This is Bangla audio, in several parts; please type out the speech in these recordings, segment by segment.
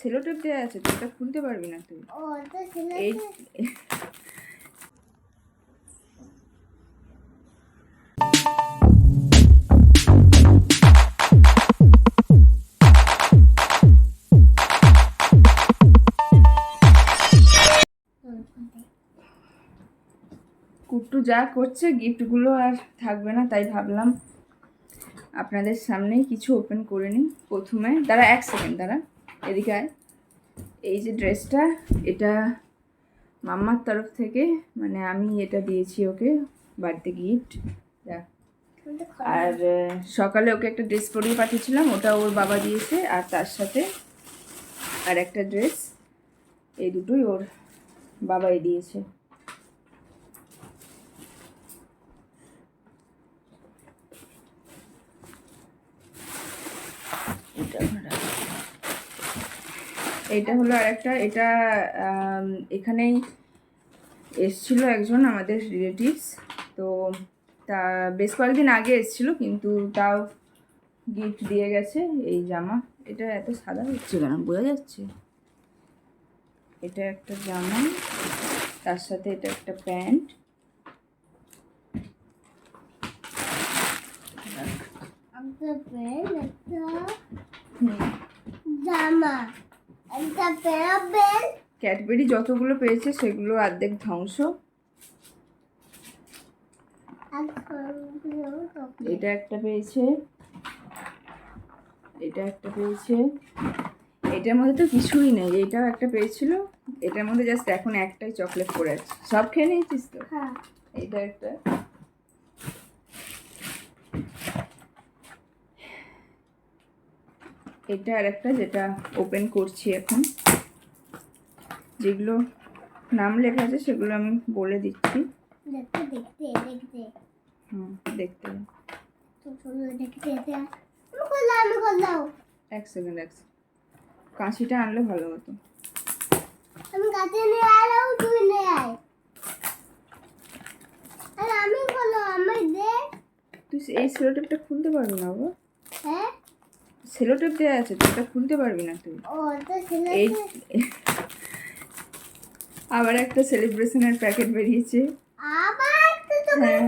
সেলোটেপ দেওয়া আছে তো এটা খুলতে পারবি না তুই। এই কুট্টু যা করছে গিফটগুলো আর থাকবে না তাই ভাবলাম আপনাদের সামনেই কিছু ওপেন করে নিই প্রথমে। দাঁড়া এক সেকেন্ড দাঁড়া। এদিকে এই যে ড্রেসটা এটা মাম্মার তরফ থেকে মানে আমি এটা দিয়েছি ওকে বাড়িতে গিফট দেখ আর সকালে ওকে একটা ড্রেস পরিয়ে পাঠিয়েছিলাম ওটা ওর বাবা দিয়েছে আর তার সাথে আর একটা ড্রেস এই দুটোই ওর বাবাই দিয়েছে। এটা এইটা হলো আরেকটা এটা এখানেই এসছিল একজন আমাদের রিলেটিভস তো তা বেশ কয়েকদিন আগে এসছিল কিন্তু তাও গিফট দিয়ে গেছে এই জামা। এটা এত সাদা হচ্ছে কেন? বোঝা যাচ্ছে। এটা একটা জামা তার সাথে এটা একটা প্যান্ট। একটা জামা। ক্যাডবেরি যতগুলো পেয়েছে সেগুলো অর্ধেক ধ্বংস। এটা একটা পেয়েছে। এটা একটা পেয়েছে। এটার মধ্যে তো কিছুই নেই। এটাও একটা পেয়েছিল। এটার মধ্যে জাস্ট এখন একটাই চকলেট পড়ে আছে। সব খেয়ে নিয়েছিস তো? হ্যাঁ। এটা একটা। এটা আর একটা যেটা ওপেন করছি এখন। যেগুলো নাম লেখা আছে সেগুলো আমি বলে দিচ্ছি। দেখতে হুম এক সেকেন্ড এক সেকেন্ড কাঁচিটা আনলে ভালো হতো। আমি কাছে নিয়ে তুই নিয়ে আয়। আর আমি করলাম আমি দে। তুই এই সেলোটেপটা খুলতে পারবি না বাবা সেলোটেপ দেওয়া আছে তো এটা খুলতে পারবি না তুই। এই আবার একটা সেলিব্রেশনের প্যাকেট বেরিয়েছে। হ্যাঁ।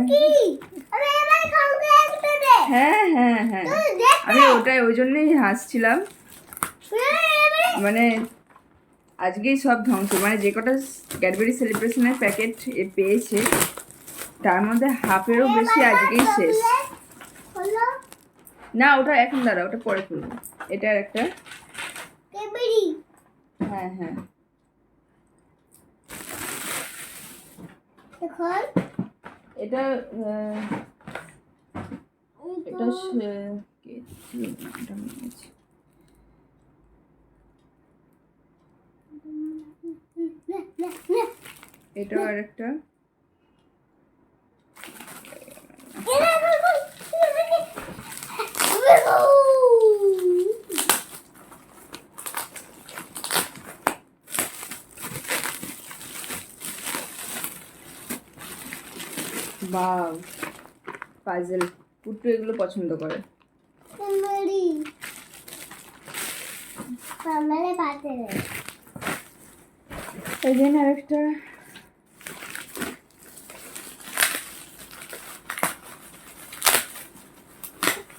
হ্যাঁ হ্যাঁ হ্যাঁ। আমি ওটাই ওই জন্যই হাসছিলাম। মানে আজকেই সব ধ্বংস। মানে যে কটা ক্যাডবেরি সেলিব্রেশনের প্যাকেট পেয়েছে তার মধ্যে হাফেরও বেশি আজকেই শেষ। না ওটা এখন দাঁড়া ওটা পরে খুলবো এটা আর একটা হ্যাঁ হ্যাঁ। এখন? এটা এটা এটাও আর একটা বা পাজেল পুট্টু এগুলো পছন্দ করে। কেবড়ি আমারে পাতে রে এখানে আর একটা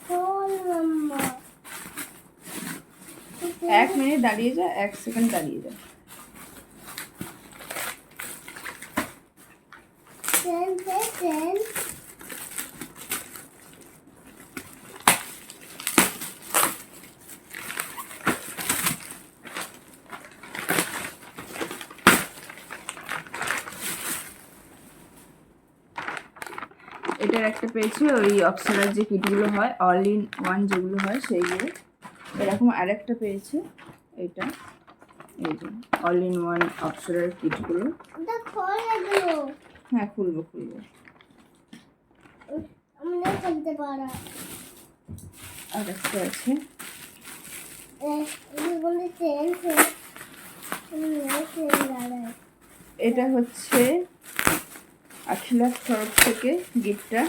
কোন মাম্মা এক মিনিট দাঁড়িয়ে যা, এক সেকেন্ড দাঁড়িয়ে যা। এটার একটা পেয়েছি, ওই অপসারার যে কিটগুলো হয় অল ইন ওয়ান যেগুলো হয়, সেইগুলো। এরকম আরেকটা পেয়েছে। এটা এই যে অল ইন ওয়ান অপসারার কিটগুলো হ্যাঁ খুলবো খুলবো। আর একটা আছে। এটা হচ্ছে আখিলার তরফ থেকে গিফটটা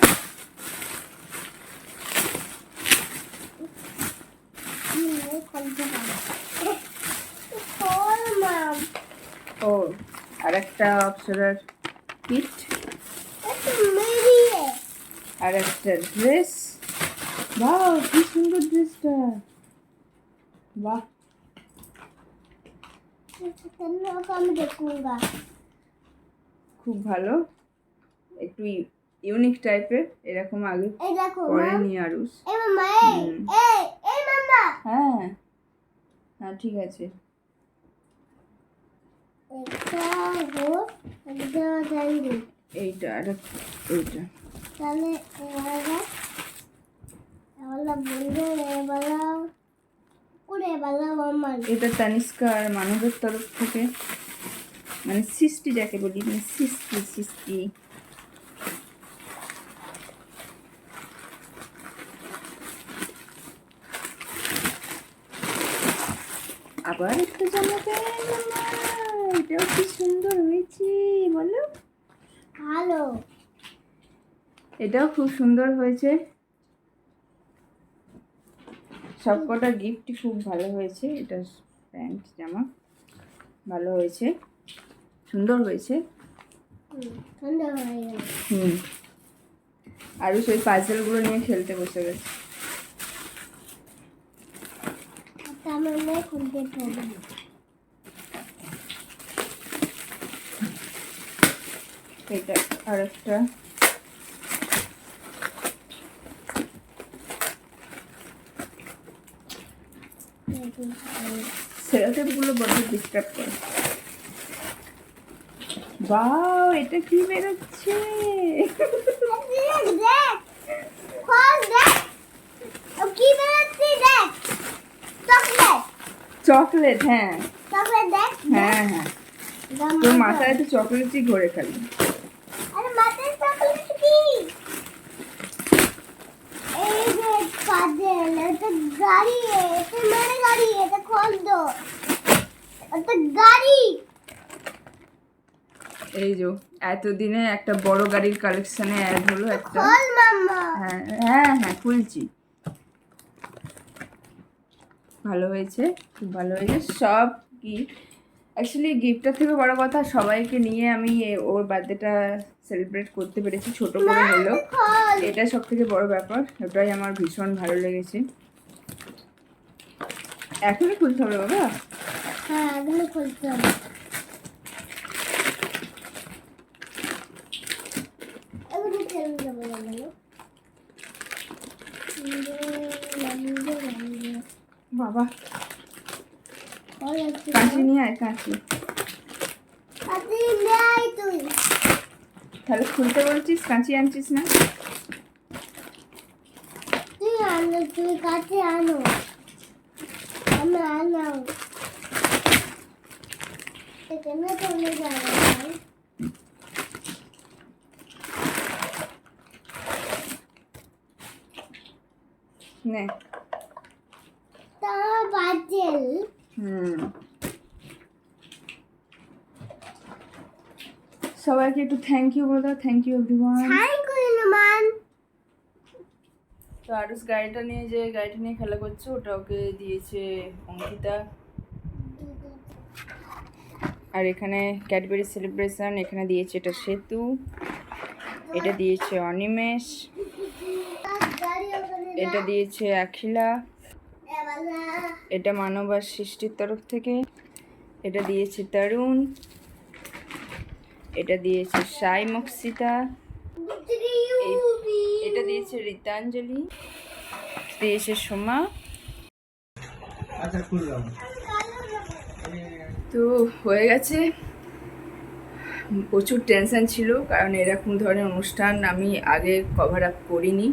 আমরা খেলতে পারা আর একটা অপসরার কিট আর একটা ড্রেস বাহ কি সুন্দর ড্রেসটা বাহ। খুব ভালো। একটু ইউনিক টাইপের এরকম আগে এই মামা। হ্যাঁ। হ্যাঁ ঠিক আছে একটা হো একটা স্যান্ডউইচ এইটা আর এইটা। তাহলে এটা তানিষ্কা আর মানবের তরফ থেকে। মানে সৃষ্টি যাকে বলি মানে সৃষ্টি সৃষ্টি। আবার একটা মামা। এটাও কি সুন্দর হয়েছে বলো। ভালো। এটাও খুব সুন্দর হয়েছে। সবকটা গিফটই খুব ভালো হয়েছে এটা প্যান্ট জামা ভালো হয়েছে। সুন্দর হয়েছে। হুম, আরও সেই পাজেলগুলো নিয়ে খেলতে বসে গেছে। তার মানে কমপ্লিট হবে এটা আর একটা সেলোটেপগুলো বড্ড ডিস্টার্ব করে। বাও এটা কি বেরোচ্ছে? চকলেট চকলেট হ্যাঁ। চকলেট দেখ। হ্যাঁ হ্যাঁ। তোর মাথায় তো চকলেটই ঘরে খালি। আরে মাথায় চকলেট কি? এই যে পাজেল এটা গাড়ি এটা মানে গাড়ি এটা খোল দো এটা গাড়ি। এই যে এতদিনে একটা বড় গাড়ির কালেকশনে অ্যাড হলো একটা। হ্যাঁ হ্যাঁ হ্যাঁ খুলছি। ভালো হয়েছে খুব ভালো হয়েছে। সব গিফট অ্যাকচুয়ালি গিফটটার থেকে বড় কথা সবাইকে নিয়ে আমি ওর বার্থডেটা সেলিব্রেট করতে পেরেছি। ছোট করে হলো। এটা সব থেকে বড় ব্যাপার। ওটাই আমার ভীষণ ভালো লেগেছে। এখনই খুলতে হবে বাবা। হ্যাঁ এগুলো খুলতে হবে। বাবা কাঁচি নিয়ে আয় কাঁচি তুই। তাহলে খুলতে বলছিস কাঁচি আনছিস না? তুই আনো তুই কাছে আনো। আমি আনাও। এখানে যাবে নে। তা বাজেল। সবাইকে একটু থ্যাংক ইউ বলে দাও থ্যাংক ইউ এভরিওয়ান মান তো আরুস গাড়িটা নিয়ে যে গাড়িটা নিয়ে খেলা করছে ওটা ওকে দিয়েছে অঙ্কিতা। আর এখানে ক্যাডবেরি সেলিব্রেশন এখানে দিয়েছে এটা সেতু। এটা দিয়েছে অনিমেষ। এটা দিয়েছে আখিলা। এটা মানবার সৃষ্টির তরফ থেকে। এটা দিয়েছে তরুণ। এটা দিয়েছে সাই মক্সিতা এটা দিয়েছে রীতাঞ্জলি। দিয়েছে সোমা। তো হয়ে গেছে। প্রচুর টেনশন ছিল কারণ এরকম ধরনের অনুষ্ঠান আমি আগে কভার আপ করিনি।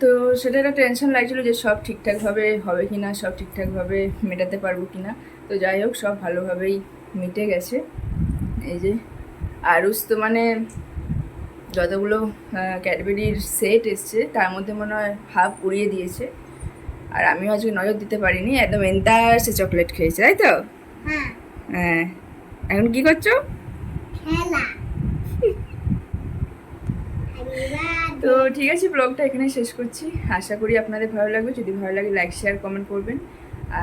তো সেটা একটা টেনশন লাগছিল যে সব ঠিকঠাকভাবে হবে কি না সব ঠিকঠাকভাবে মেটাতে পারব কি না তো যাই হোক সব ভালোভাবেই মিটে গেছে। এই যে আরুস তো মানে যতগুলো ক্যাডবেরির সেট এসছে তার মধ্যে মনে হয় হাফ উড়িয়ে দিয়েছে। আর আমিও আজকে নজর দিতে পারিনি একদম এন্তার সে চকলেট খেয়েছে তাই তো? হ্যাঁ। হ্যাঁ। এখন কি করছ? খেলা। তো ঠিক আছে ব্লগটা এখানে শেষ করছি। আশা করি আপনাদের ভালো লাগবে। যদি ভালো লাগে লাইক শেয়ার কমেন্ট করবেন।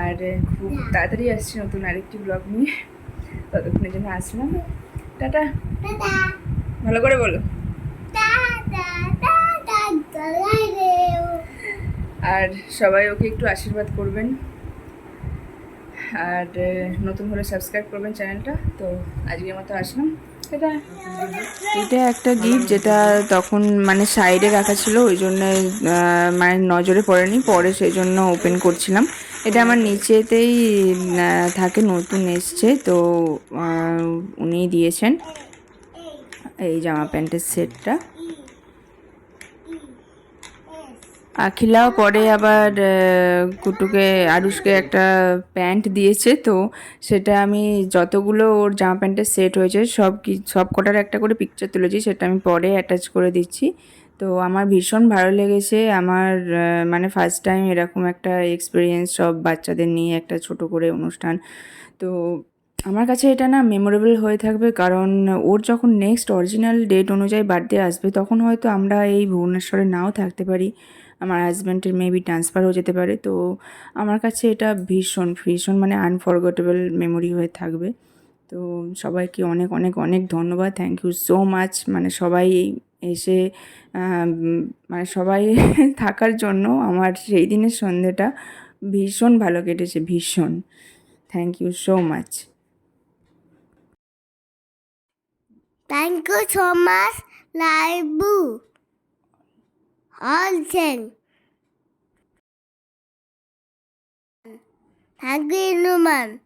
আর খুব তাড়াতাড়ি আসছি নতুন আরেকটি ব্লগ নিয়ে। ততক্ষণের জন্য আসলাম। টাটা। ভালো করে বলো। আর সবাই ওকে একটু আশীর্বাদ করবেন। আর নতুন হলে সাবস্ক্রাইব করবেন চ্যানেলটা। তো আজকের মতো আসলাম। এটা? একটা গিফট যেটা তখন মানে সাইডে রাখা ছিল, ওই জন্য মানে নজরে পড়েনি। পরে সেই জন্য ওপেন করছিলাম। এটা আমার নিচেতেই থাকে, নতুন এসছে। তো উনি দিয়েছেন। এই জামা প্যান্টের সেটটা। আখিলাও পরে আবার কুটুকে, আরুষকে একটা প্যান্ট দিয়েছে, তো সেটা আমি যতগুলো ওর জামা প্যান্টের সেট হয়েছে, সব কি, সব কটার একটা করে পিকচার তুলেছি, সেটা আমি পরে অ্যাটাচ করে দিচ্ছি। তো আমার ভীষণ ভালো লেগেছে, আমার মানে ফার্স্ট টাইম এরকম একটা এক্সপিরিয়েন্স সব বাচ্চাদের নিয়ে একটা ছোট করে অনুষ্ঠান। তো আমার কাছে এটা না মেমোরেবল হয়ে থাকবে, কারণ ওর যখন নেক্সট অরিজিনাল ডেট অনুযায়ী বার্থডে আসবে, তখন হয়তো আমরা এই ভুবনেশ্বরে নাও থাকতে পারি। আমার হাজব্যান্ডের মেবি ট্রান্সফার হয়ে যেতে পারে। তো আমার কাছে এটা ভীষণ ভীষণ মানে আনফরগেটেবল মেমোরি হয়ে থাকবে। তো সবাইকে অনেক অনেক অনেক ধন্যবাদ। থ্যাংক ইউ সো মাচ মানে সবাই এসে মানে সবাই থাকার জন্য আমার সেই দিনের সন্ধেটা ভীষণ ভালো কেটেছে, ভীষণ। Thank you so much thank you so much Laibu. Alten. Hagi Numan.